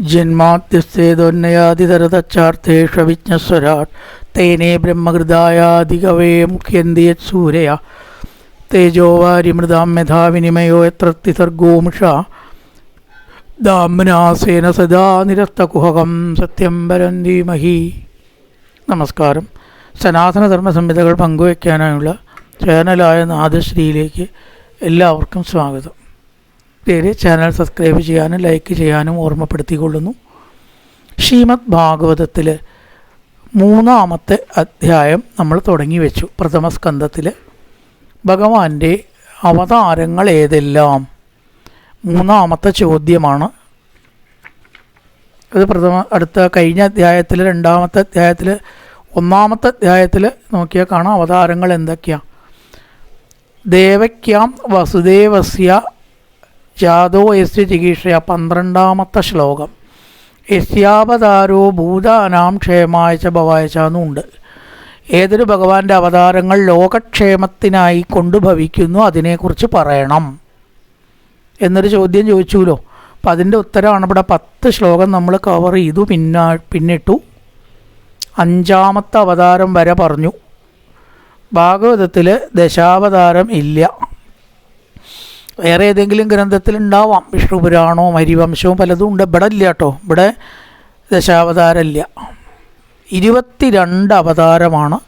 ജന്മാദ്യസ്തേതൊന്നയാതിതരതച്ചാർത്ഥേഷ വിജ്ഞസ്വരാ തേനേ ബ്രഹ്മകൃതായാധികവേ മുഖ്യന്തിയത് സൂരയ. തേജോവാരിമൃതാം യഥാവിനിമയോ എത്ര തിസർഗോമുഷ ദാംനാസേന സദാ നിരസ്തകുഹകം സത്യം പരന്തീമഹി നമസ്കാരം. സനാതനധർമ്മ സംഹിതകൾ പങ്കുവയ്ക്കാനായുള്ള ചാനലായ നാദശ്രീയിലേക്ക് എല്ലാവർക്കും സ്വാഗതം. പേര് ചാനൽ സബ്സ്ക്രൈബ് ചെയ്യാനും ലൈക്ക് ചെയ്യാനും ഓർമ്മപ്പെടുത്തിക്കൊള്ളുന്നു. ശ്രീമദ് ഭാഗവതത്തിൽ മൂന്നാമത്തെ അധ്യായം നമ്മൾ തുടങ്ങി വെച്ചു. പ്രഥമ സ്കന്ധത്തിൽ ഭഗവാന്റെ അവതാരങ്ങൾ ഏതെല്ലാം? മൂന്നാമത്തെ ചോദ്യമാണ്. അത് പ്രഥമ അടുത്ത കഴിഞ്ഞ അധ്യായത്തിൽ രണ്ടാമത്തെ അധ്യായത്തിൽ ഒന്നാമത്തെ അധ്യായത്തിൽ നോക്കിയാൽ കാണാം അവതാരങ്ങൾ എന്തൊക്കെയാണ് ദേവയ്ക്കാം വസുദേവസ്യ ജാതോ യസ്യ ചികിത്സയ പന്ത്രണ്ടാമത്തെ ശ്ലോകം. യസ്യാവതാരോ ഭൂതാനാം ക്ഷേമായ ച ഭവായ ഏതൊരു ഭഗവാന്റെ അവതാരങ്ങൾ ലോകക്ഷേമത്തിനായി കൊണ്ടുഭവിക്കുന്നു അതിനെക്കുറിച്ച് പറയണം. എന്നൊരു ചോദ്യം ചോദിച്ചുല്ലോ അപ്പം അതിന്റെ ഉത്തരമാണ് ഇവിടെ പത്ത് ശ്ലോകം നമ്മൾ കവർ ചെയ്തു പിന്നാ പിന്നിട്ടു. അഞ്ചാമത്തെ അവതാരം വരെ പറഞ്ഞു. ഭാഗവതത്തിൽ ദശാവതാരം ഇല്ല. വേറെ ഏതെങ്കിലും ഗ്രന്ഥത്തിൽ ഉണ്ടാവാം. വിഷ്ണു പുരാണവും ഹരിവംശവും പലതും ഉണ്ട്. ഇവിടെ ഇല്ല കേട്ടോ. ഇവിടെ ദശാവതാരമില്ല. ഇരുപത്തിരണ്ട് അവതാരമാണ്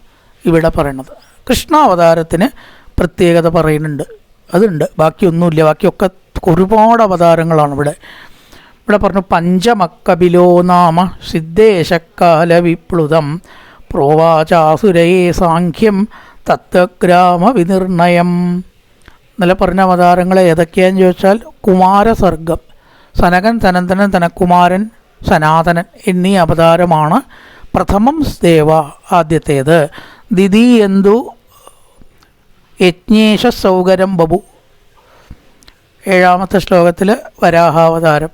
ഇവിടെ പറയണത്. കൃഷ്ണാവതാരത്തിന് പ്രത്യേകത പറയുന്നുണ്ട്. അതുണ്ട്. ബാക്കിയൊന്നുമില്ല. ബാക്കിയൊക്കെ ഒരുപാട് അവതാരങ്ങളാണ് ഇവിടെ. ഇവിടെ പറഞ്ഞു പഞ്ചമക്കബിലോ നാമ സിദ്ധേശക്കാല വിപ്ലുതം പ്രോവാചാസുരയെ സാഖ്യം തത്വഗ്രാമ വിനിർണയം ഇന്നലെ പറഞ്ഞ അവതാരങ്ങൾ ഏതൊക്കെയാന്ന് ചോദിച്ചാൽ കുമാരസർഗം. സനകൻ സനന്ദനൻ തനക്കുമാരൻ സനാതനൻ എന്നീ അവതാരമാണ് പ്രഥമം ദേവ ആദ്യത്തേത്. ദ്വിതീയന്തു യജ്ഞേശ സൗകരം ബബു. ഏഴാമത്തെ ശ്ലോകത്തിൽ വരാഹാവതാരം.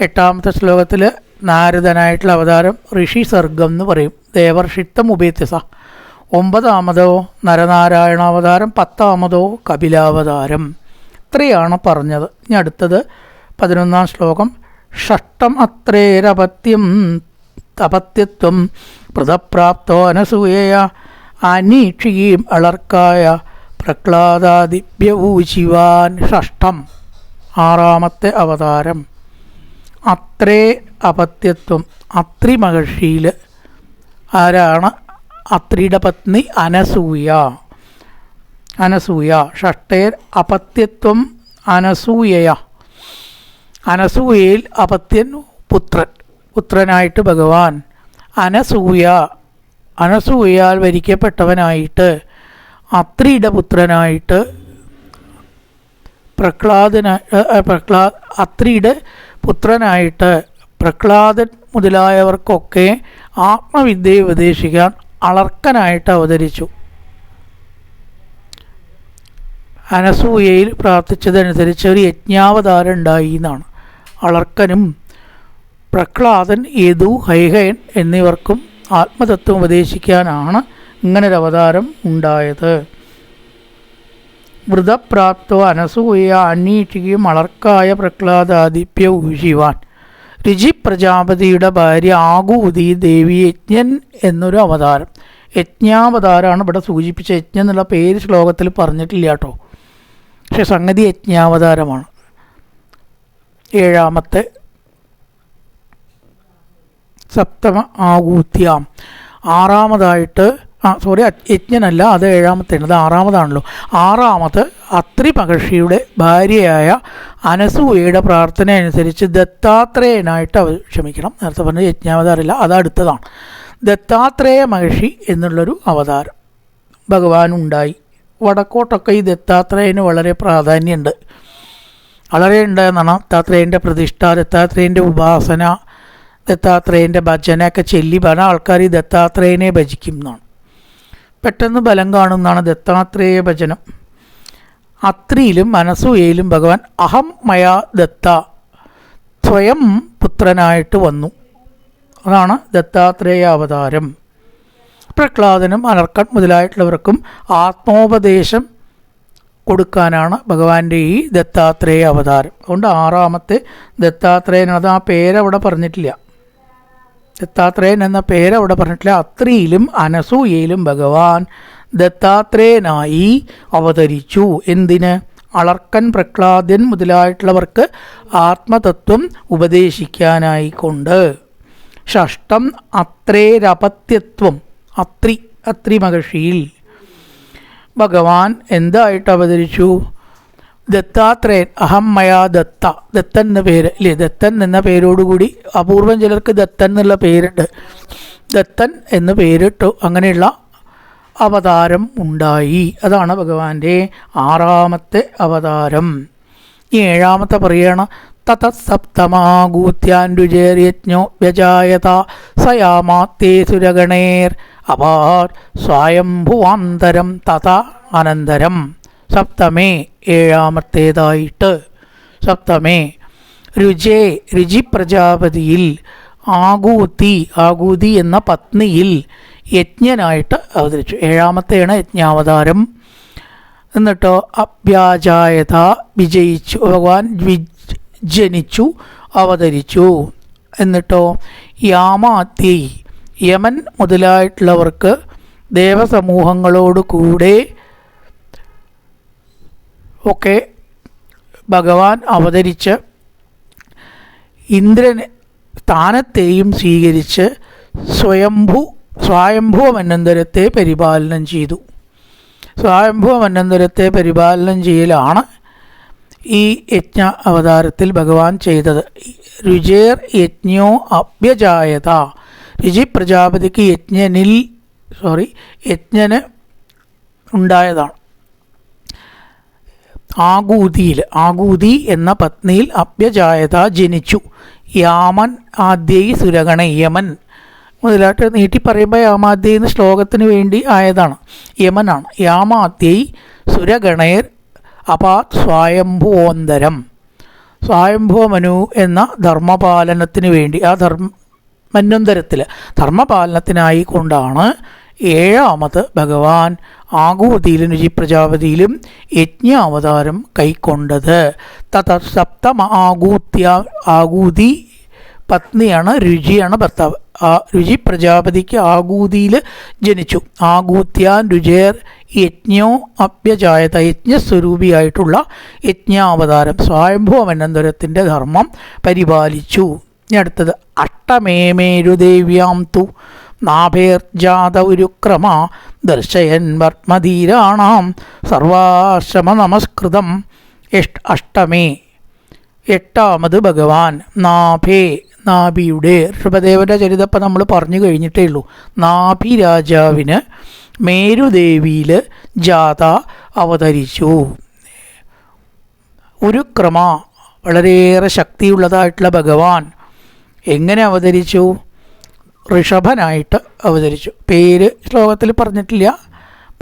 എട്ടാമത്തെ ശ്ലോകത്തിൽ നാരദനായിട്ടുള്ള അവതാരം ഋഷി സർഗം എന്ന് പറയും. ദേവർഷിത്തം ഉപേത്യസ ഒമ്പതാമതോ നരനാരായണാവതാരം പത്താമതോ കപിലാവതാരം. ഇത്രയാണ് പറഞ്ഞത്. ഇനി അടുത്തത് പതിനൊന്നാം ശ്ലോകം. ഷഷ്ടം അത്രേരപത്യം തപത്യത്വം പ്രതപ്രാപ്തോ അനസൂയയ അനീക്ഷിയും അളർക്കായ പ്രഹ്ലാദാദിഭ്യവൂശിവാൻ ഷഷ്ടം ആറാമത്തെ അവതാരം. അത്രേ അപത്യത്വം. അത്രി മഹർഷിയിൽ ആരാണ് അത്രിയുടെ പത്നി അനസൂയ. അനസൂയ ഷഷ്ടേർ അപത്യത്വം അനസൂയയ. അനസൂയയിൽ അപത്യൻ പുത്രൻ പുത്രനായിട്ട് ഭഗവാൻ. അനസൂയ അനസൂയാൽ വരിക്കപ്പെട്ടവനായിട്ട് അത്രിയുടെ പുത്രനായിട്ട് പ്രഹ്ലാദന പ്രഹ്ലാ അത്രിയുടെ പുത്രനായിട്ട് പ്രഹ്ലാദൻ മുതലായവർക്കൊക്കെ ആത്മവിദ്യയെ ഉപദേശിക്കാൻ അളർക്കനായിട്ട് അവതരിച്ചു. അനസൂയയിൽ പ്രാർത്ഥിച്ചതനുസരിച്ച് ഒരു യജ്ഞാവതാരം ഉണ്ടായി എന്നാണ്. അളർക്കനും പ്രഹ്ലാദൻ യദു ഹൈഹയൻ എന്നിവർക്കും ആത്മതത്വം ഉപദേശിക്കാനാണ് ഇങ്ങനൊരു അവതാരം ഉണ്ടായത്. വൃതപ്രാപ്തോ അനസൂയ അന്വേഷിക്കുകയും അളർക്കായ പ്രഹ്ലാദാദിപ്യ ഊശിവാൻ രുചി പ്രജാപതിയുടെ ഭാര്യ ആകൂതി ദേവി യജ്ഞൻ എന്നൊരു അവതാരം. യജ്ഞാവതാരമാണ് ഇവിടെ സൂചിപ്പിച്ച യജ്ഞം എന്നുള്ള പേര് ശ്ലോകത്തിൽ പറഞ്ഞിട്ടില്ല കേട്ടോ. പക്ഷെ സംഗതി യജ്ഞാവതാരമാണ്. ഏഴാമത്തെ സപ്തമ ആകൂത്യാം. ആറാമതായിട്ട് ആ സോറി യജ്ഞനല്ല അത് ഏഴാമത്തെയാണ് അത് ആറാമതാണല്ലോ. ആറാമത് അത്രി മഹർഷിയുടെ ഭാര്യയായ അനസൂയയുടെ പ്രാർത്ഥന അനുസരിച്ച് ദത്താത്രേയനായിട്ട് അവർ ക്ഷമിക്കണം. നേരത്തെ പറഞ്ഞ യജ്ഞാവതാരമില്ല അത് അടുത്തതാണ്. ദത്താത്രേയ മഹർഷി എന്നുള്ളൊരു അവതാരം ഭഗവാൻ ഉണ്ടായി വടക്കോട്ടൊക്കെ ഈ ദത്താത്രേയന് വളരെ പ്രാധാന്യമുണ്ട്. വളരെ ഉണ്ടെന്നാണ് ദത്താത്രേയന്റെ പ്രതിഷ്ഠ ദത്താത്രേയന്റെ ഉപാസന ദത്താത്രേയന്റെ ഭജനയൊക്കെ ചൊല്ലി പല ആൾക്കാർ ഈ ദത്താത്രേയനെ ഭജിക്കും എന്നാണ്. പെട്ടെന്ന് ബലം കാണുന്നതാണ് ദത്താത്രേയ ഭജനം. അത്രിയിലും മനസൂയയിലും ഭഗവാൻ അഹം മയാ ദത്ത. സ്വയം പുത്രനായിട്ട് വന്നു. അതാണ് ദത്താത്രേയ അവതാരം പ്രഹ്ലാദനും അനർക്കൻ മുതലായിട്ടുള്ളവർക്കും ആത്മോപദേശം കൊടുക്കാനാണ് ഭഗവാന്റെ ഈ ദത്താത്രേയ അവതാരം അതുകൊണ്ട് ആറാമത്തെ ദത്താത്രേയൻ അത് ആ പേരവിടെ പറഞ്ഞിട്ടില്ല. ദത്താത്രേയൻ എന്ന പേരവിടെ പറഞ്ഞിട്ടില്ല. അത്രിയിലും അനസൂയയിലും ഭഗവാൻ ദത്താത്രേയനായി അവതരിച്ചു. എന്തിന്? അളർക്കൻ പ്രഹ്ലാദൻ മുതലായിട്ടുള്ളവർക്ക് ആത്മതത്വം ഉപദേശിക്കാനായിക്കൊണ്ട്. ഷഷ്ടം അത്രേരപത്യത്വം. അത്രി അത്രി മഹർഷിയിൽ. ഭഗവാൻ എന്തായിട്ട് അവതരിച്ചു? ദത്താത്രേയൻ അഹം മയാ ദത്ത. ദത്തൻ എന്ന പേര് അല്ലേ ദത്തൻ എന്ന പേരോടുകൂടി അപൂർവം ചിലർക്ക് ദത്തൻ എന്നുള്ള പേരുണ്ട്. ദത്തൻ എന്ന് പേരിട്ടു. അങ്ങനെയുള്ള അവതാരം ഉണ്ടായി. അതാണ് ഭഗവാന്റെ ആറാമത്തെ അവതാരം. ഏഴാമത്തെ പറയണ തത വ്യജായത സയാമാത്തേ സുരഗണേർ അപാർ സ്വയംഭുവാന്തരം തഥ അനന്തരം. സപ്തമേ ഏഴാമത്തേതായിട്ട്. സപ്തമേ രുചേ രുചി പ്രജാപതിയിൽ ആകൂതി ആകൂതി എന്ന പത്നിയിൽ യജ്ഞനായിട്ട് അവതരിച്ചു. ഏഴാമത്തെയാണ് യജ്ഞാവതാരം. എന്നിട്ടോ അഭ്യാജായത വിജയിച്ചു. ഭഗവാൻ ജനിച്ചു അവതരിച്ചു. എന്നിട്ടോ യാമാത്തി യമൻ മുതലായിട്ടുള്ളവർക്ക് ദേവസമൂഹങ്ങളോട് കൂടെ ഒക്കെ ഭഗവാൻ അവതരിച്ച് ഇന്ദ്രൻ സ്ഥാനത്തെയും സ്വീകരിച്ച് സ്വയംഭു സ്വയംഭുവ മന്നന്തരത്തെ പരിപാലനം ചെയ്തു. സ്വയംഭൂ മന്നന്തരത്തെ പരിപാലനം ചെയ്യലാണ് ഈ യജ്ഞ അവതാരത്തിൽ ഭഗവാൻ ചെയ്തത്. രുചേർ യജ്ഞോ അഭ്യജായത. രുചി പ്രജാപതിക്ക് യജ്ഞനിൽ സോറി യജ്ഞന് ഉണ്ടായതാണ്. ആകൂതിയിൽ ആകൂതി എന്ന പത്നിയിൽ അഭ്യജായത ജനിച്ചു. യാമൻ ആദ്യൈ സുരഗണ യമൻ. മുതലായിട്ട് നീട്ടി പറയുമ്പോൾ യാമാദ്യ എന്ന ശ്ലോകത്തിന് വേണ്ടി ആയതാണ്. യമനാണ്. യാമാദ്യൈ സുരഗണയർ അപാത് സ്വയംഭുവോന്തരം. സ്വയംഭുവ മനു എന്ന ധർമ്മപാലനത്തിന് വേണ്ടി ആ ധർമ്മ മന്വന്തരത്തിൽ ധർമ്മപാലനത്തിനായി കൊണ്ടാണ് ഏഴാമത് ഭഗവാൻ ആകൂതിയിലും രുചി പ്രജാപതിയിലും യജ്ഞ അവതാരം കൈക്കൊണ്ടത്. തത സപ്തമ ആകൂത്യ ആകൂതി പത്നിയാണ് രുചിയാണ് ഭർത്താവ്. രുചി പ്രജാപതിക്ക് ആകൂതിയിൽ ജനിച്ചു. ആകൂത്യാൻ രുചേർ യജ്ഞോ അഭ്യജായത യജ്ഞസ്വരൂപിയായിട്ടുള്ള യജ്ഞാവതാരം. സ്വയംഭവമനന്തരത്തിന്റെ ധർമ്മം പരിപാലിച്ചു. ഇനി അടുത്തത് അഷ്ടമേമേരുദേവ്യാം തു. നാഭേർജാത ഉരുക്രമ ദർശയൻ വർമ്മധീരാണാം. സർവാശ്രമ നമസ്കൃതം. അഷ്ടമേ എട്ടാമത് ഭഗവാൻ. നാഭേ നാഭിയുടെ ഋഷഭദേവന്റെ ചരിതപ്പം നമ്മൾ പറഞ്ഞു കഴിഞ്ഞിട്ടേ ഉള്ളൂ. നാഭി രാജാവിന് മേരുദേവിയിൽ ജാഥ അവതരിച്ചു. ഒരു ക്രമ വളരെയേറെ ശക്തിയുള്ളതായിട്ടുള്ള ഭഗവാൻ എങ്ങനെ അവതരിച്ചു? ഋഷഭനായിട്ട് അവതരിച്ചു. പേര് ശ്ലോകത്തിൽ പറഞ്ഞിട്ടില്ല.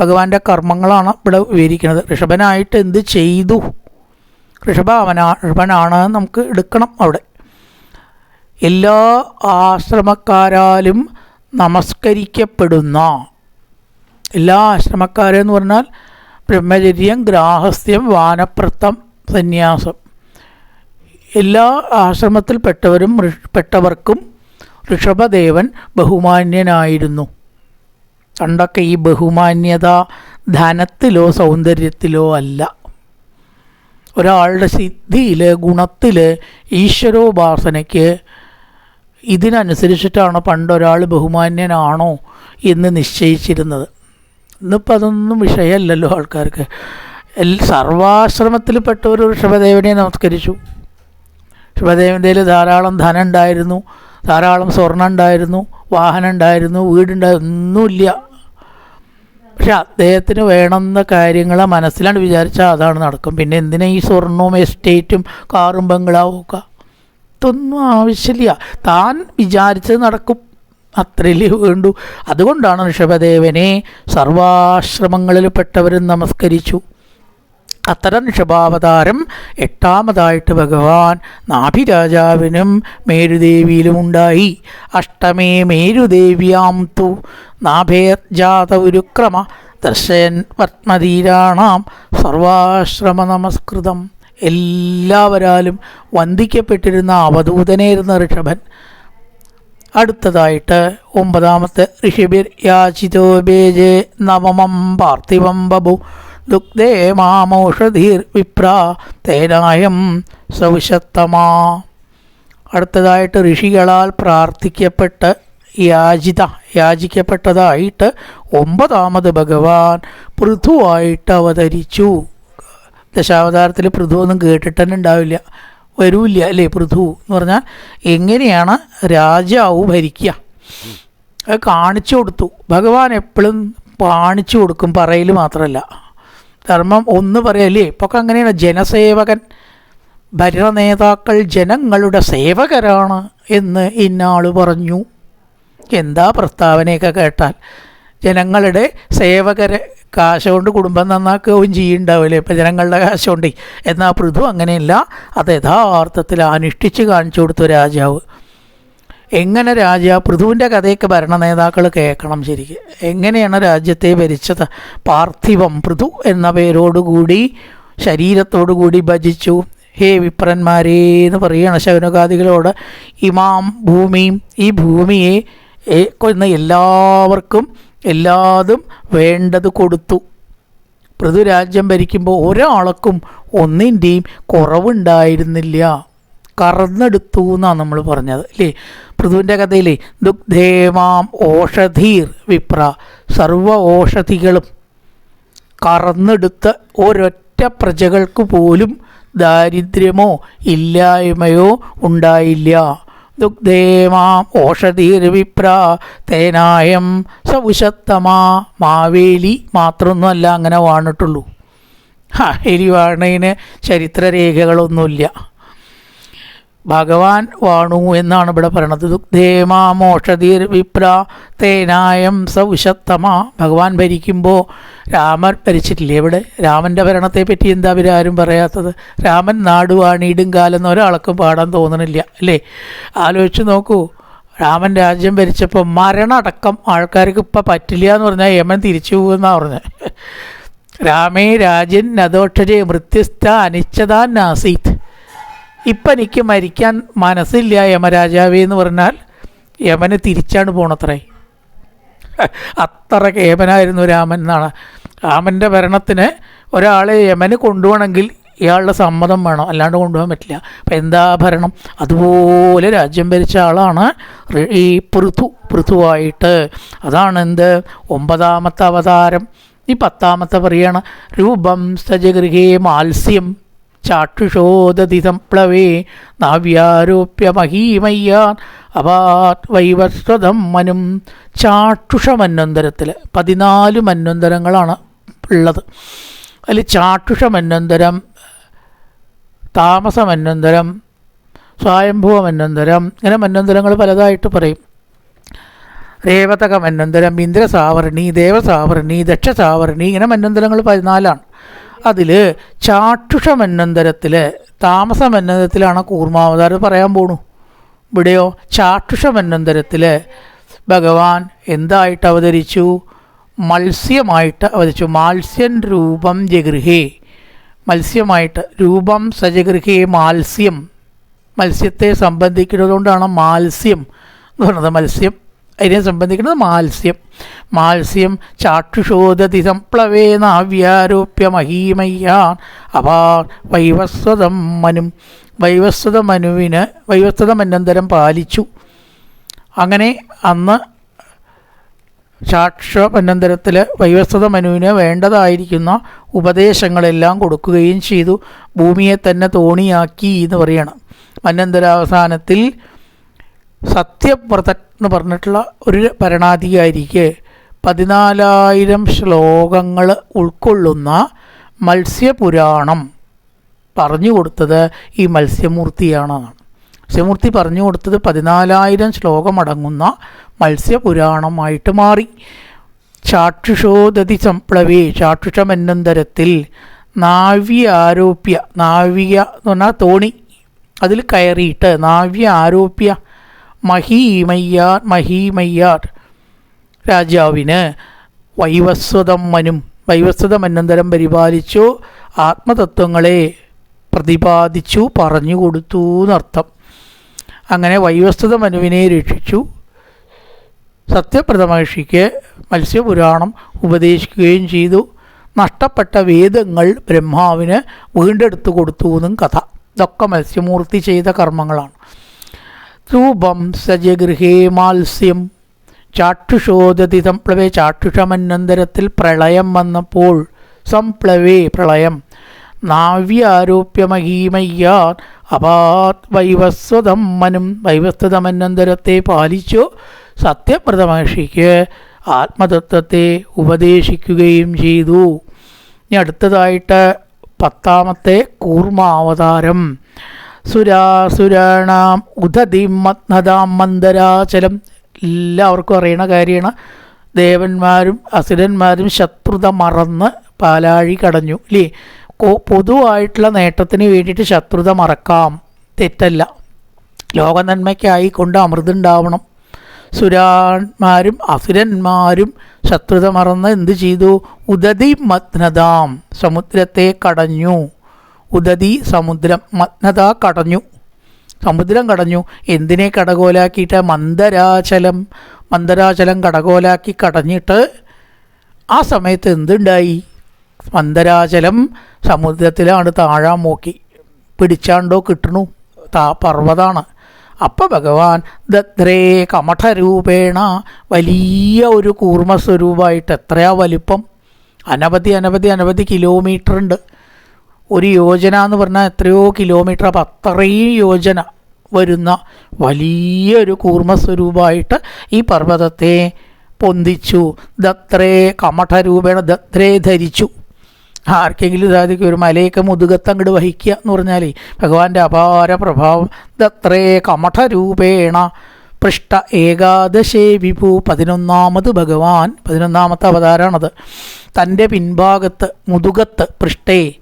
ഭഗവാന്റെ കർമ്മങ്ങളാണ് ഇവിടെ വിവരിക്കുന്നത്. ഋഷഭനായിട്ട് എന്ത് ചെയ്തു? ഋഷഭ അവനാ ഋഷഭനാണ് നമുക്ക് എടുക്കണം അവിടെ. എല്ലാ ആശ്രമക്കാരാലും നമസ്കരിക്കപ്പെടുന്ന എല്ലാ ആശ്രമക്കാരെന്ന് പറഞ്ഞാൽ ബ്രഹ്മചര്യം ഗ്രാഹസ്ഥ്യം വാനപ്രത്തം സന്യാസം. എല്ലാ ആശ്രമത്തിൽപ്പെട്ടവരും പെട്ടവരും പെട്ടവർക്കും ഋഷഭദേവൻ ബഹുമാന്യനായിരുന്നു. പണ്ടൊക്കെ ഈ ബഹുമാന്യത ധനത്തിലോ സൗന്ദര്യത്തിലോ അല്ല. ഒരാളുടെ സിദ്ധിയിൽ ഗുണത്തിൽ ഈശ്വരോപാസനയ്ക്ക് ഇതിനനുസരിച്ചിട്ടാണ് പണ്ട് ഒരാൾ ബഹുമാന്യനാണോ എന്ന് നിശ്ചയിച്ചിരുന്നത്. ഇന്നിപ്പോൾ അതൊന്നും വിഷയമല്ലല്ലോ ആൾക്കാർക്ക്. എൽ സർവാശ്രമത്തിൽപ്പെട്ട ഒരു ഋഷഭദേവനെ നമസ്കരിച്ചു. ഋഷഭദേവന്റെ ധാരാളം ധനം ഉണ്ടായിരുന്നു ധാരാളം സ്വർണം ഉണ്ടായിരുന്നു വാഹനം ഉണ്ടായിരുന്നു വീടുണ്ടായിരുന്നു ഒന്നുമില്ല. പക്ഷെ അദ്ദേഹത്തിന് വേണമെന്ന കാര്യങ്ങൾ മനസ്സിലാണ് വിചാരിച്ചാൽ അതാണ് നടക്കും. പിന്നെ എന്തിനാ ഈ സ്വർണവും എസ്റ്റേറ്റും കാറും ബംഗ്ലാവും ഒക്കെ ഇതൊന്നും ആവശ്യമില്ല. താൻ വിചാരിച്ചത് നടക്കും. അത്രയല്ലേ വേണ്ടു. അതുകൊണ്ടാണ് ഋഷഭദേവനെ സർവാശ്രമങ്ങളിൽ പെട്ടവരും നമസ്കരിച്ചു. അത്തരം ഋഷഭാവതാരം എട്ടാമതായിട്ട് ഭഗവാൻ നാഭിരാജാവിനും മേരുദേവിയിലും ഉണ്ടായി അഷ്ടമേ മേരുദേവ്യാം തു. നാഭേർജാത ഉരുക്രമ ദർശയൻ പത്മധീരാണാം. സർവാശ്രമ നമസ്കൃതം എല്ലാവരാലും വന്ദിക്കപ്പെട്ടിരുന്ന അവധൂതനായിരുന്ന ഋഷഭൻ. അടുത്തതായിട്ട് ഒമ്പതാമത്തെ ഋഷിബിർ യാചിതോ ബേജേ നവമം പാർത്ഥിവം ബഭു. ദുഗ്ധേ മാമോഷധീർ വിപ്ര തേനായം സവിശത്തമാ അടുത്തതായിട്ട് ഋഷികളാൽ പ്രാർത്ഥിക്കപ്പെട്ട് യാചിത യാചിക്കപ്പെട്ടതായിട്ട് ഒമ്പതാമത് ഭഗവാൻ പൃഥുവായിട്ട് അവതരിച്ചു. ദശാവതാരത്തിൽ പൃഥു ഒന്നും കേട്ടിട്ട് തന്നെ ഉണ്ടാവില്ല വരൂല്ല അല്ലേ പൃഥു എന്ന് പറഞ്ഞാൽ എങ്ങനെയാണ് രാജാവ് ഭരിക്കുക? അത് കാണിച്ചു കൊടുത്തു. ഭഗവാൻ എപ്പോഴും കാണിച്ചു കൊടുക്കും പറയൽ മാത്രമല്ല ധർമ്മം ഒന്ന് പറയല്ലേ? ഇപ്പൊക്കെ അങ്ങനെയാണ്. ജനസേവകൻ ഭരണനേതാക്കൾ ജനങ്ങളുടെ സേവകരാണ് എന്ന് ഇന്നാൾ പറഞ്ഞു. എന്താ പ്രസ്താവനയൊക്കെ കേട്ടാൽ? ജനങ്ങളുടെ സേവകരെ കാശ് കൊണ്ട് കുടുംബം നന്നാക്കുകയും ചെയ്യുന്നുണ്ടാവില്ലേ ഇപ്പം ജനങ്ങളുടെ കാശ് കൊണ്ട് എന്നാൽ പൃഥു അങ്ങനെയല്ല. അത് യഥാർത്ഥത്തിൽ അനുഷ്ഠിച്ച് കാണിച്ചു കൊടുത്തു രാജാവ്. എങ്ങനെ രാജ പൃഥുവിന്റെ കഥയൊക്കെ ഭരണ നേതാക്കൾ കേൾക്കണം ശരിക്കും. എങ്ങനെയാണ് രാജ്യത്തെ ഭരിച്ചത്? പാർത്ഥിവം പൃഥു എന്ന പേരോടുകൂടി ശരീരത്തോടുകൂടി ഭജിച്ചു. ഹേ വിപ്രന്മാരേ എന്ന് പറയുകയാണ് ശൗനകാദികളോട്. ഇമാം ഭൂമിയും ഈ ഭൂമിയെ കൊന്ന എല്ലാവർക്കും എല്ലാതും വേണ്ടത് കൊടുത്തു. പൃഥുരാജ്യം ഭരിക്കുമ്പോൾ ഒരാൾക്കും ഒന്നിന്റെയും കുറവുണ്ടായിരുന്നില്ല. കറന്നെടുത്തു എന്നാണ് നമ്മൾ പറഞ്ഞത് അല്ലേ പൃഥുവിന്റെ കഥയിലെ ദുഗ്ധേമാം ഓഷധീർ വിപ്ര സർവ ഓഷധികളും കറന്നെടുത്ത ഒരൊറ്റ പ്രജകൾക്ക് പോലും ദാരിദ്ര്യമോ ഇല്ലായ്മയോ ഉണ്ടായില്ല. ദുഗ്ധേമാം ഓഷധീർ വിപ്ര തേനായം സവിശത്തമാ മാവേലി മാത്രമൊന്നുമല്ല അങ്ങനെ വാണിട്ടുള്ളൂ. ഹാ എലി വാണതിന് ചരിത്രരേഖകളൊന്നുമില്ല. ഭഗവാൻ വാണു എന്നാണ് ഇവിടെ പറയുന്നത് പറയണത് ദുഗ്ധേമാമോഷധീർ വിപ്ര തേനായം സൗശത്തമ ഭഗവാൻ ഭരിക്കുമ്പോൾ രാമൻ ഭരിച്ചിട്ടില്ലേ ഇവിടെ? രാമന്റെ ഭരണത്തെ പറ്റി എന്താ ആരും പറയാത്തത്? രാമൻ നാടുവാണിയിടും കാലം എന്ന് ഒരാൾക്കും പാടാൻ തോന്നണില്ല അല്ലേ? ആലോചിച്ച് നോക്കൂ. രാമൻ രാജ്യം ഭരിച്ചപ്പോൾ മരണടക്കം ആൾക്കാർക്ക് ഇപ്പം പറ്റില്ല എന്ന് പറഞ്ഞാൽ യമൻ തിരിച്ചു പോകുമെന്നാണ് പറഞ്ഞത് രാമേ രാജൻ നദോക്ഷജെ മൃത്യസ്ഥ അനിശ്ചതാൻ നാസീത്. ഇപ്പം എനിക്ക് മരിക്കാൻ മനസ്സില്ല യമരാജാവേ എന്ന് പറഞ്ഞാൽ യമന് തിരിച്ചാണ് പോണത്രേ. അത്ര കേമനായിരുന്നു രാമൻ എന്നാണ്. രാമന്റെ ഭരണത്തിന് ഒരാളെ യമന് കൊണ്ടുപോകണമെങ്കിൽ ഇയാളുടെ സമ്മതം വേണം. അല്ലാണ്ട് കൊണ്ടുപോകാൻ പറ്റില്ല. അപ്പം എന്താ ഭരണം? അതുപോലെ രാജ്യം ഭരിച്ച ആളാണ് ഈ പൃഥു പൃഥുവായിട്ട്. അതാണ് എന്ത്? ഒമ്പതാമത്തെ അവതാരം. ഈ പത്താമത്തെ പറയാണ് രൂപം സജഗൃഹേ മാത്സ്യം. ചാക്ഷുഷോദതി സംപ്ലവേ നാവ്യാരോപ്യ മഹീമയ്യാൻ അപാത് വൈവസ്വതം മനും. ചാക്ഷുഷ മന്വന്തരത്തിൽ പതിനാല് മന്വന്തരങ്ങളാണ് ഉള്ളത്. അതിൽ ചാക്ഷുഷ മന്വന്തരം താമസ മന്വന്തരം സ്വയംഭൂവ മന്വന്തരം ഇങ്ങനെ മന്വന്തരങ്ങൾ പലതായിട്ട് പറയും. രേവതക മന്വന്തരം ഇന്ദ്രസാവരണി ദേവസാവരണി ദക്ഷസാവരണി ഇങ്ങനെ മന്വന്തരങ്ങൾ പതിനാലാണ്. അതിൽ ചാക്ഷുഷ താമസമന്നന്തരത്തിലാണ് കൂർമാവതാരം പറയാൻ പോണു. ഇവിടെയോ ചാക്ഷുഷ മന്വന്തരത്തിൽ ഭഗവാൻ എന്തായിട്ട് അവതരിച്ചു? മത്സ്യമായിട്ട് അവതരിച്ചു. മാത്സ്യൻ രൂപം ജഗൃഹേ. മത്സ്യമായിട്ട് രൂപം സജഗൃഹേ മാത്സ്യം. മത്സ്യത്തെ സംബന്ധിക്കുന്നതുകൊണ്ടാണ് മാത്സ്യം എന്ന് പറയുന്നത് മത്സ്യം അതിനെ സംബന്ധിക്കുന്നത് മാത്സ്യം. മാത്സ്യം ചാക്ഷുഷോദതി സംപ്ലവേ നാവ്യാരോപ്യ മഹീമയ്യാൻ അപാർ വൈവസ്വതം മനും. വൈവസ്വത മനുവിന് വൈവസ്വത മന്നന്തരം പാലിച്ചു. അങ്ങനെ അന്ന് ചാക്ഷ മന്നന്തരത്തിൽ വൈവസ്വത മനുവിന് വേണ്ടതായിരിക്കുന്ന ഉപദേശങ്ങളെല്ലാം കൊടുക്കുകയും ചെയ്തു. ഭൂമിയെ തന്നെ തോണിയാക്കി എന്ന് പറയണം. മന്വന്തരാവസാനത്തിൽ സത്യവ്രതൻ എന്ന് പറഞ്ഞിട്ടുള്ള ഒരു ഭരണാധികാരിക്ക് പതിനാലായിരം ശ്ലോകങ്ങൾ ഉൾക്കൊള്ളുന്ന മത്സ്യപുരാണം പറഞ്ഞു കൊടുത്തത് ഈ മത്സ്യമൂർത്തിയാണെന്നാണ്. മത്സ്യമൂർത്തി പറഞ്ഞു കൊടുത്തത് പതിനാലായിരം ശ്ലോകമടങ്ങുന്ന മത്സ്യപുരാണമായിട്ട് മാറി. ചാക്ഷുഷോദതി സംപ്ലവേ ചാക്ഷുഷമന്നന്തരത്തിൽ നാവ്യ ആരോപ്യ നാവിക എന്ന് പറഞ്ഞാൽ തോണി. അതിൽ കയറിയിട്ട് നാവ്യ ആരോപ്യ മഹീമയ്യാർ മഹീമയ്യാർ. രാജാവിന് വൈവസ്വതമ്മനും വൈവസ്വത മന്നന്തരം പരിപാലിച്ചു ആത്മതത്വങ്ങളെ പ്രതിപാദിച്ചു പറഞ്ഞു കൊടുത്തു എന്നർത്ഥം. അങ്ങനെ വൈവസ്തുത മനുവിനെ രക്ഷിച്ചു. സത്യപ്രത മഹർഷിക്ക് മത്സ്യപുരാണം ഉപദേശിക്കുകയും ചെയ്തു. നഷ്ടപ്പെട്ട വേദങ്ങൾ ബ്രഹ്മാവിന് വീണ്ടെടുത്തു കൊടുത്തു എന്നും കഥ. ഇതൊക്കെ മത്സ്യമൂർത്തി ചെയ്ത കർമ്മങ്ങളാണ്. രൂപം സജഗൃഹേ മാത്സ്യം. ചാക്ഷുഷോദതി സംപ്ലവേ ചാക്ഷുഷമന്നന്തരത്തിൽ പ്രളയം വന്നപ്പോൾ സംപ്ലവേ പ്രളയം. നാവ്യാരോപ്യമഹീമയ്യാ അപാത് വൈവസ്വതം മനും വൈവസ്വതമന്നന്തരത്തെ പാലിച്ചു സത്യപ്രത മഹർഷിക്ക് ആത്മതത്വത്തെ ഉപദേശിക്കുകയും ചെയ്തു. ഇനി അടുത്തതായിട്ട് പത്താമത്തെ കൂർമാവതാരം. സുരാസുരാണാം ഉദതിം മത്നതാം മന്ദരാചലം. എല്ലാവർക്കും അറിയണ കാര്യമാണ്. ദേവന്മാരും അസുരന്മാരും ശത്രുത മറന്ന് പാലാഴി കടഞ്ഞു ഇല്ലേ? പൊതുവായിട്ടുള്ള നേട്ടത്തിന് വേണ്ടിയിട്ട് ശത്രുത മറക്കാം തെറ്റല്ല. ലോക നന്മയ്ക്കായി കൊണ്ട് അമൃതുണ്ടാവണം. സുരാന്മാരും അസുരന്മാരും ശത്രുത മറന്ന് എന്ത് ചെയ്തു? ഉദതി മത്നതാം സമുദ്രത്തെ കടഞ്ഞു. ഉദതി സമുദ്രം മഗ്നത കടഞ്ഞു. സമുദ്രം കടഞ്ഞു. എന്തിനെ കടകോലാക്കിയിട്ട്? മന്ദരാചലം. മന്ദരാചലം കടകോലാക്കി കടഞ്ഞിട്ട് ആ സമയത്ത് എന്തുണ്ടായി? മന്ദരാചലം സമുദ്രത്തിലാണ് താഴാൻ നോക്കി. പിടിച്ചാണ്ടോ കിട്ടണു. താ പർവതാണ്. അപ്പം ഭഗവാൻ ദദ്രേ കമഠരൂപേണ വലിയ ഒരു കൂർമ്മസ്വരൂപമായിട്ട് എത്രയാ വലിപ്പം? അനവധി അനവധി അനവധി കിലോമീറ്റർ ഉണ്ട്. ഒരു യോജന എന്ന് പറഞ്ഞാൽ എത്രയോ കിലോമീറ്റർ അപ്പം അത്രയും യോജന വരുന്ന വലിയൊരു കൂർമ്മസ്വരൂപമായിട്ട് ഈ പർവതത്തെ പൊന്തിച്ചു. ദത്രേ കമഠരൂപേണ ദത്രേ ധരിച്ചു. ആർക്കെങ്കിലും ഇതാദ്യം ഒരു മലയൊക്കെ അങ്ങോട്ട് വഹിക്കുക എന്ന് പറഞ്ഞാലേ ഭഗവാന്റെ അപാര പ്രഭാവം. ദത്രേ കമഠരൂപേണ പൃഷ്ട ഏകാദശേ വിഭു പതിനൊന്നാമത് ഭഗവാൻ. പതിനൊന്നാമത്തെ അവതാരമാണത് തന്റെ പിൻഭാഗത്ത് മുതുകത്ത് പൃഷ്ടേ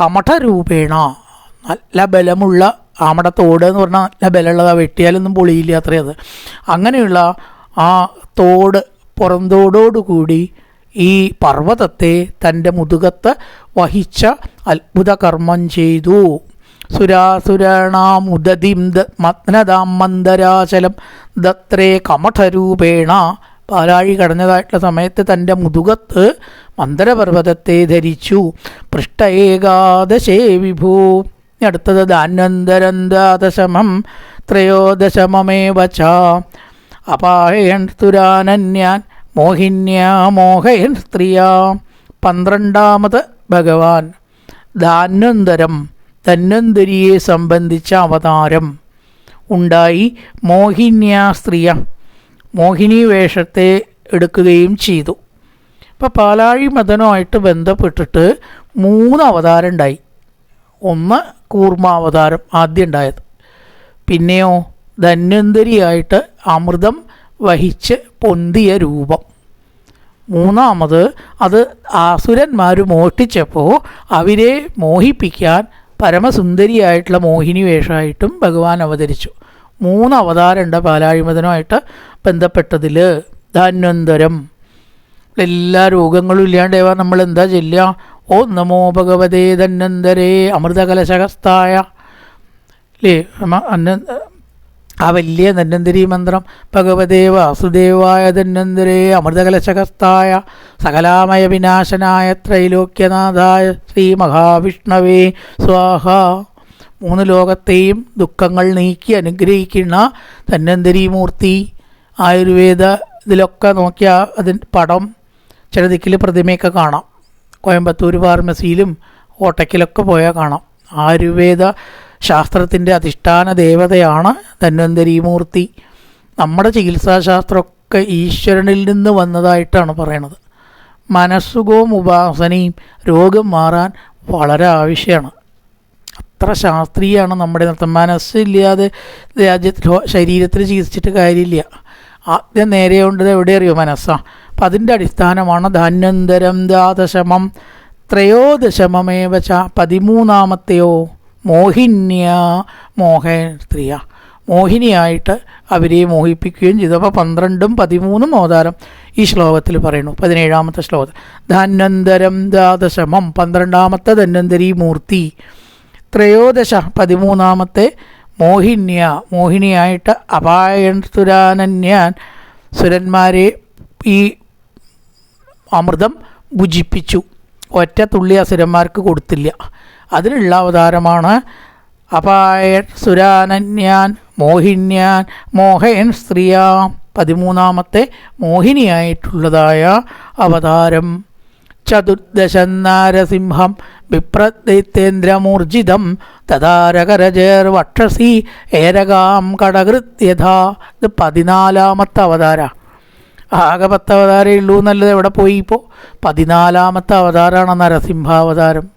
കമഠരൂപേണ. നല്ല ബലമുള്ള ആമട തോട് എന്ന് പറഞ്ഞാൽ നല്ല ബലമുള്ളതാണ് വെട്ടിയാലൊന്നും പൊളിയില്ല അത്രയത് അങ്ങനെയുള്ള ആ തോട് പുറന്തോടോടുകൂടി ഈ പർവതത്തെ തന്റെ മുതുകത്ത് വഹിച്ച അത്ഭുത കർമ്മം ചെയ്തു സുരാസുരണാമുദതിം മഗ്നതാം മന്ദരാചലം ദത്രേ കമഠരൂപേണ. പാലാഴി കടഞ്ഞതായിട്ടുള്ള സമയത്ത് തന്റെ മുതുകത്ത് മന്ദരപർവതത്തെ ധരിച്ചു. പൃഷ്ട ഏകാദശേ വിഭൂ. അടുത്തത് ധാന്വന്തരന്താദശമം. ത്രയോദശമമേവച ച. അപായൻ സ്തുരാനന്യാൻ മോഹിന്യാ മോഹയൻ സ്ത്രീയാ പന്ത്രണ്ടാമത് ഭഗവാൻ. ദാനന്തരം ധന്വന്തരിയെ സംബന്ധിച്ച അവതാരം. ഉണ്ടായി മോഹിന്യാ സ്ത്രീയ. മോഹിനി വേഷത്തെ എടുക്കുകയും ചെയ്തു. ഇപ്പോൾ പാലാഴി മതനുമായിട്ട് ബന്ധപ്പെട്ടിട്ട് മൂന്ന് അവതാരം ഉണ്ടായി. ഒന്ന് കൂർമാവതാരം ആദ്യം ഉണ്ടായത്. പിന്നെയോ ധന്വന്തരിയായിട്ട് അമൃതം വഹിച്ച് പൊന്തിയ രൂപം. മൂന്നാമത് അത് ആസുരന്മാർ മോഷ്ടിച്ചപ്പോൾ അവരെ മോഹിപ്പിക്കാൻ പരമസുന്ദരിയായിട്ടുള്ള മോഹിനി വേഷമായിട്ടും ഭഗവാൻ അവതരിച്ചു. മൂന്ന് അവതാരമുണ്ട് പാലാഴിമതനുമായിട്ട് ബന്ധപ്പെട്ടതിൽ ധാന്വന്തരം. എല്ലാ രോഗങ്ങളും ഇല്ലാണ്ടേവാ നമ്മൾ എന്താ ചെല്ലുക? ഓ നമോ ഭഗവതേ ധന്വന്തരേ അമൃതകലശകസ്ഥായ അല്ലേ അന്ന ആ വലിയ ധന്വന്തരി മന്ത്രം ഭഗവതേ വാസുദേവായ ധന്വന്തരേ അമൃതകലശകസ്ഥായ സകലാമയ വിനാശനായ ത്രൈലോക്യനാഥായ ശ്രീ മഹാവിഷ്ണവേ സ്വാഹ. മൂന്ന് ലോകത്തെയും ദുഃഖങ്ങൾ നീക്കി അനുഗ്രഹിക്കുന്ന ധന്വന്തരി മൂർത്തി ആയുർവേദ ഇതിലൊക്കെ നോക്കിയാൽ അതിന്റെ പടം ചില ദിക്കിൽ പ്രതിമയൊക്കെ കാണാം. കോയമ്പത്തൂർ ഫാർമസിയിലും ഓട്ടക്കിലൊക്കെ പോയാൽ കാണാം. ആയുർവേദ ശാസ്ത്രത്തിന്റെ അധിഷ്ഠാന ദേവതയാണ് ധന്വന്തരി മൂർത്തി. നമ്മുടെ ചികിത്സാശാസ്ത്രമൊക്കെ ഈശ്വരനിൽ നിന്ന് വന്നതായിട്ടാണ് പറയണത്. മനസ്സുഖവും ഉപാസനയും രോഗം മാറാൻ വളരെ ആവശ്യമാണ്. അത്ര ശാസ്ത്രീയമാണ് നമ്മുടെ നൃത്തം. മനസ്സില്ലാതെ രാജ്യത്തിൽ ശരീരത്തിൽ ചികിത്സിച്ചിട്ട് കാര്യമില്ല. ആദ്യം നേരെ കൊണ്ടത് എവിടെ അറിയുമോ മനസ്സാ? അപ്പം അതിന്റെ അടിസ്ഥാനമാണ് ധാന്യന്തരം ദാദശമം ത്രയോദശമമേവ ച പതിമൂന്നാമത്തെയോ മോഹിന്യ മോഹ സ്ത്രീയ. മോഹിനിയായിട്ട് അവരെ മോഹിപ്പിക്കുകയും ചെയ്തു. അപ്പോൾ പന്ത്രണ്ടും പതിമൂന്നും അവതാരം ഈ ശ്ലോകത്തിൽ പറയുന്നു. പതിനേഴാമത്തെ ശ്ലോകം ധന്വന്തരം ദാദശമം പന്ത്രണ്ടാമത്തെ ധന്വന്തരി മൂർത്തി. ത്രയോദശ പതിമൂന്നാമത്തെ മോഹിന്യ. മോഹിനിയായിട്ട് അപായൻ സുരാനന്യാൻ സുരന്മാരെ ഈ അമൃതം ഭുജിപ്പിച്ചു. ഒറ്റ തുള്ളി അസുരന്മാർക്ക് കൊടുത്തില്ല. അതിനുള്ള അവതാരമാണ് അപായ സുരാനന്യാൻ മോഹിന്യാൻ മോഹയൻ സ്ത്രീയാ. പതിമൂന്നാമത്തെ മോഹിനിയായിട്ടുള്ളതായ അവതാരം. ചതുർദശന്നാരസിംഹം വിപ്രദൈത്യേന്ദ്രമൂർജിതം തഥാരകരജേർ വക്ഷസി ഏരകാം കടകൃത്യഥ ഇത് പതിനാലാമത്തെ അവതാര. ആകെ പത്ത് അവതാരമേ ഉള്ളൂ എന്നുള്ളത് എവിടെ പോയി ഇപ്പോൾ പതിനാലാമത്തെ അവതാരമാണ് നരസിംഹാവതാരം.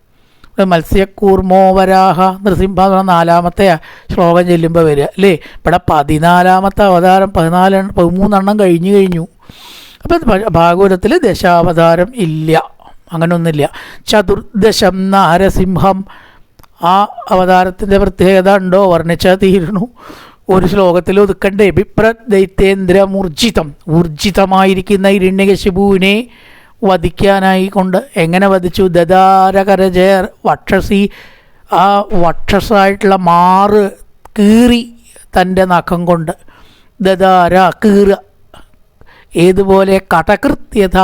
മത്സ്യക്കൂർമോ വരാഹ നൃസിംഹ എന്ന് പറഞ്ഞ നാലാമത്തെ ശ്ലോകം ചെല്ലുമ്പോൾ വരിക അല്ലേ? ഇവിടെ പതിനാലാമത്തെ അവതാരം പതിനാല് പതിമൂന്നെണ്ണം കഴിഞ്ഞു കഴിഞ്ഞു. അപ്പം ഭാഗവതത്തിൽ ദശാവതാരം ഇല്ല. അങ്ങനൊന്നുമില്ല. ചതുർദശം നാരസിംഹം ആ അവതാരത്തിന്റെ പ്രത്യേകത ഉണ്ടോ? വർണിച്ചാൽ തീരണു ഒരു ശ്ലോകത്തിൽ ഒതുക്കണ്ടേ? വിപ്ര ദൈത്യേന്ദ്ര മൂർജിതം ഊർജിതമായിരിക്കുന്ന ഇരണ്യകശിപുവിനെ വധിക്കാനായി കൊണ്ട് എങ്ങനെ വധിച്ചു? ദദാരകരജേർ വക്ഷസി ആ വക്ഷസായിട്ടുള്ള മാറ് കീറി തന്റെ നഖം കൊണ്ട്. ദദാര കീറ. ഏതുപോലെ കടകൃത്യത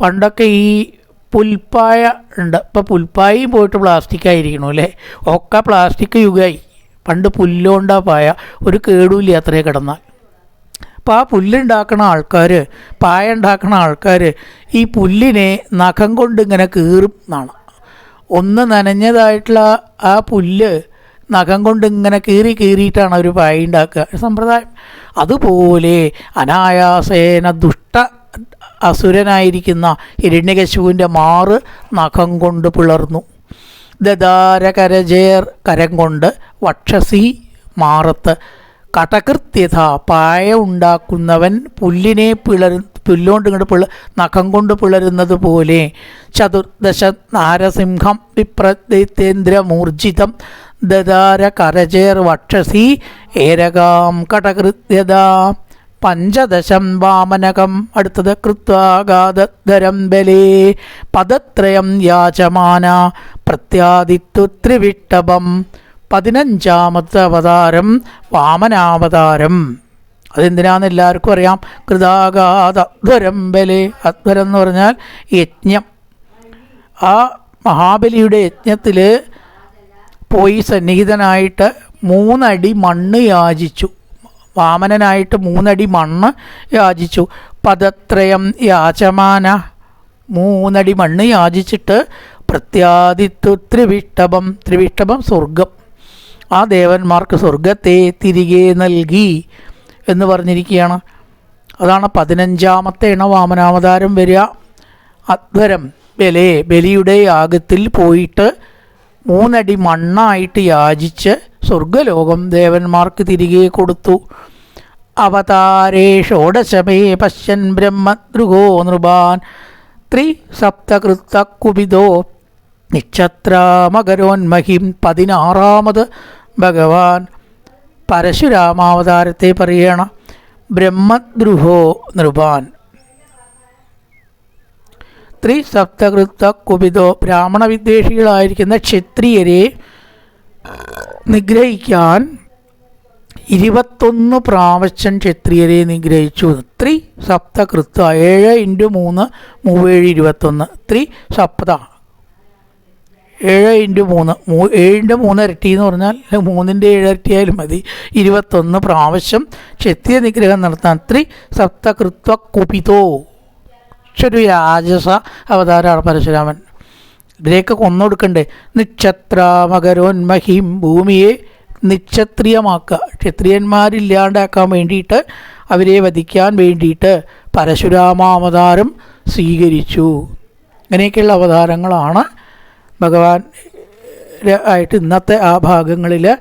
പണ്ടൊക്കെ ഈ പുൽപ്പായ ഉണ്ട്. ഇപ്പം പുൽപ്പായയും പോയിട്ട് പ്ലാസ്റ്റിക് ആയിരിക്കണു അല്ലേ? ഒക്കെ പ്ലാസ്റ്റിക് യുഗമായി പണ്ട് പുല്ലുകൊണ്ടാ പായ ഒരു കേടുമില്ല അത്രേ കിടന്നാൽ. അപ്പോൾ ആ പുല്ലുണ്ടാക്കണ ആൾക്കാർ പായ ഉണ്ടാക്കണ ആൾക്കാർ ഈ പുല്ലിനെ നഖം കൊണ്ട് ഇങ്ങനെ കീറും എന്നാണ്. ഒന്ന് നനഞ്ഞതായിട്ടുള്ള ആ പുല്ല് നഖം കൊണ്ട് ഇങ്ങനെ കീറി കീറിയിട്ടാണ് അവർ പായ ഉണ്ടാക്കുക. സമ്പ്രദായം. അതുപോലെ അനായാസേന ദുഷ്ട അസുരനായിരിക്കുന്ന ഹിരണ്യകശുവിന്റെ മാറ് നഖം കൊണ്ട് പിളർന്നു. ദദാരകരജേർ കരം കൊണ്ട് വക്ഷസി മാറത്ത്. കടകൃത്യത പായ ഉണ്ടാക്കുന്നവൻ പുല്ലിനെ പിളരു പുല്ലുകൊണ്ട് ഇങ്ങോട്ട് പിള നഖം കൊണ്ട് പിളരുന്നത് പോലെ. ചതുർദശ നാരസിംഹം വിപ്രദൈത്യേന്ദ്രമൂർജിതം. ദദാര കരചേർ വക്ഷസി ഏരകാം കടകൃത്യത പഞ്ചദശം വാമനകം അടുത്തത് കൃത്വാഗാതരം ബലേ പദത്രയം യാചമാന പ്രത്യാദിത്തു ത്രിവിട്ടപം പതിനഞ്ചാമത്തെ അവതാരം വാമനാവതാരം. അതെന്തിനാന്ന് എല്ലാവർക്കും അറിയാം? കൃതാകാത അധ്വരം ബലെ അധ്വരം എന്ന് പറഞ്ഞാൽ യജ്ഞം. ആ മഹാബലിയുടെ യജ്ഞത്തിൽ പോയി സന്നിഹിതനായിട്ട് മൂന്നടി മണ്ണ് യാചിച്ചു. വാമനനായിട്ട് മൂന്നടി മണ്ണ് യാചിച്ചു. പദത്രയം യാചമാന മൂന്നടി മണ്ണ് യാചിച്ചിട്ട് പ്രത്യാദിത്തു ത്രിവിഷ്ടഭം ത്രിവിഷ്ടഭം സ്വർഗം. ആ ദേവന്മാർക്ക് സ്വർഗത്തെ തിരികെ നൽകി എന്ന് പറഞ്ഞിരിക്കുകയാണ്. അതാണ് പതിനഞ്ചാമത്തെ ഇണ വാമനാവതാരം വരിക. അധ്വരം ബലെ ബലിയുടെ യാഗത്തിൽ പോയിട്ട് മൂന്നടി മണ്ണായിട്ട് യാചിച്ച് സ്വർഗലോകം ദേവന്മാർക്ക് തിരികെ കൊടുത്തു. അവതാരേ ഷോഡശമേ പശ്യൻ ബ്രഹ്മദ്രുഗോ നൃപാൻ ത്രിസപ്തകൃത്ത കുപിതോ നിക്ഷത്രാമകരോന്മഹിം പതിനാറാമത് ഭഗവാൻ പരശുരാമാവതാരത്തെ പറയണ ബ്രഹ്മദ്രുഹോ നൃപാൻ. ത്രിസപ്തകൃത്ത കുപിതോ ബ്രാഹ്മണ വിദ്വേഷികളായിരിക്കുന്ന ക്ഷത്രിയരെ നിഗ്രഹിക്കാൻ ഇരുപത്തൊന്ന് പ്രാവശ്യം ക്ഷത്രിയരെ നിഗ്രഹിച്ചു. ത്രി സപ്തകൃത്ത ഏഴ് ഇന്റു മൂന്ന് മൂവേഴ് ഇരുപത്തൊന്ന്. ത്രി സപ്ത ഏഴ് ഇന്റു മൂന്ന് ഏഴിന്റെ മൂന്ന് ഇരട്ടി എന്ന് പറഞ്ഞാൽ മൂന്നിന്റെ ഏഴ് ഇരട്ടിയായാലും മതി. ഇരുപത്തൊന്ന് പ്രാവശ്യം ക്ഷത്രിയ നിഗ്രഹം നടത്താൻ ത്രി സപ്തകൃത്വ കുപിതോ. ഒരു രാജസ അവതാരമാണ് പരശുരാമൻ. ഇതിലേക്ക് കൊന്നൊടുക്കണ്ടേ നിക്ഷത്രാമകരോന്മഹിം ഭൂമിയെ നിക്ഷത്രിയമാക്കുക ക്ഷത്രിയന്മാരില്ലാണ്ടാക്കാൻ വേണ്ടിയിട്ട് അവരെ വധിക്കാൻ വേണ്ടിയിട്ട് പരശുരാമാവതാരം സ്വീകരിച്ചു. ഇങ്ങനെയൊക്കെയുള്ള അവതാരങ്ങളാണ് ഭഗവാൻ ആയിട്ട് ഇന്നത്തെ ആ ഭാഗങ്ങളിൽ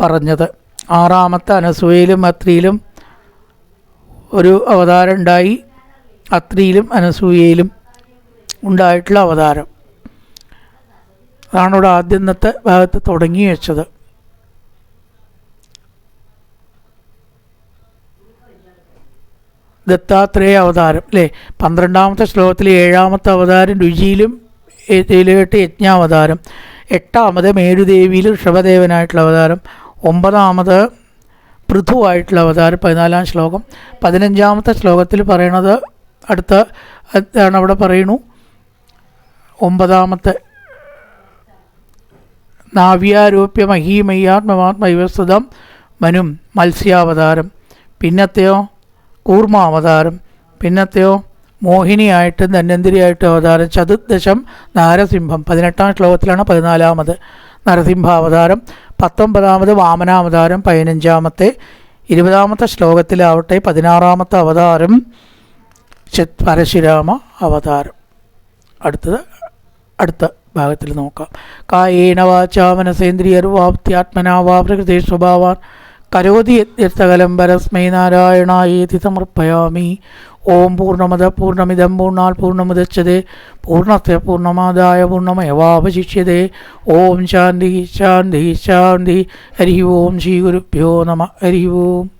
പറഞ്ഞത്. ആറാമത്തെ അനസൂയയിലും അത്രിയിലും ഒരു അവതാരം ഉണ്ടായി. അത്രിയിലും അനസൂയയിലും ഉണ്ടായിട്ടുള്ള അവതാരം. അതാണ് ഇവിടെ ആദ്യത്തെ ഭാഗത്ത് തുടങ്ങി വെച്ചത്. ദത്താത്രേയ അവതാരം അല്ലേ? പന്ത്രണ്ടാമത്തെ ശ്ലോകത്തിലെ ഏഴാമത്തെ അവതാരം രുചിയിലും ഏഴിലെട്ട് യജ്ഞാവതാരം എട്ടാമത് മേരുദേവിയിൽ ഋഷഭദേവനായിട്ടുള്ള അവതാരം. ഒമ്പതാമത് പൃഥുവായിട്ടുള്ള അവതാരം പതിനാലാം ശ്ലോകം. പതിനഞ്ചാമത്തെ ശ്ലോകത്തിൽ പറയണത് അടുത്ത ആണ് അവിടെ പറയണു. ഒമ്പതാമത്തെ നാവ്യാരോപ്യ മഹീമയ്യാത്മമാത്മൈവസ്തുതം മനും മത്സ്യാവതാരം. പിന്നത്തെയോ? കൂർമാവതാരം. പിന്നത്തെയോ? മോഹിനിയായിട്ട് ധന്വന്തിരിയായിട്ടും അവതാരം ചതുർദശം നാരസിംഹം. പതിനെട്ടാം ശ്ലോകത്തിലാണ് പതിനാലാമത് നരസിംഹാവതാരം. പത്തൊമ്പതാമത് വാമനാവതാരം. പതിനഞ്ചാമത്തെ ഇരുപതാമത്തെ ശ്ലോകത്തിലാവട്ടെ പതിനാറാമത്തെ അവതാരം പരശുരാമ അവതാരം. അടുത്തത് അടുത്ത ഭാഗത്തിൽ നോക്കാം. കായേന വാചാ മനസേന്ദ്രിയർവാപ്ത്യാത്മനാ വാ പ്രകൃതി സ്വഭാവാൻ. കരോതി യത്യർത്ഥകലം പരസ്മൈ നാരായണായേതി സമർപ്പയാമി. ഓം പൂർണമത പൂർണമിതം പൂർണാൽ പൂർണമുദച്ചത് പൂർണത്തെ പൂർണമാദായ പൂർണമയവാവശിഷ്യത്തെ ഓം ശാന്തി ശാന്തി ശാന്തി. ഹരി ഓം ശ്രീ ഗുരുഭ്യോ നമ. ഹരി ഓം.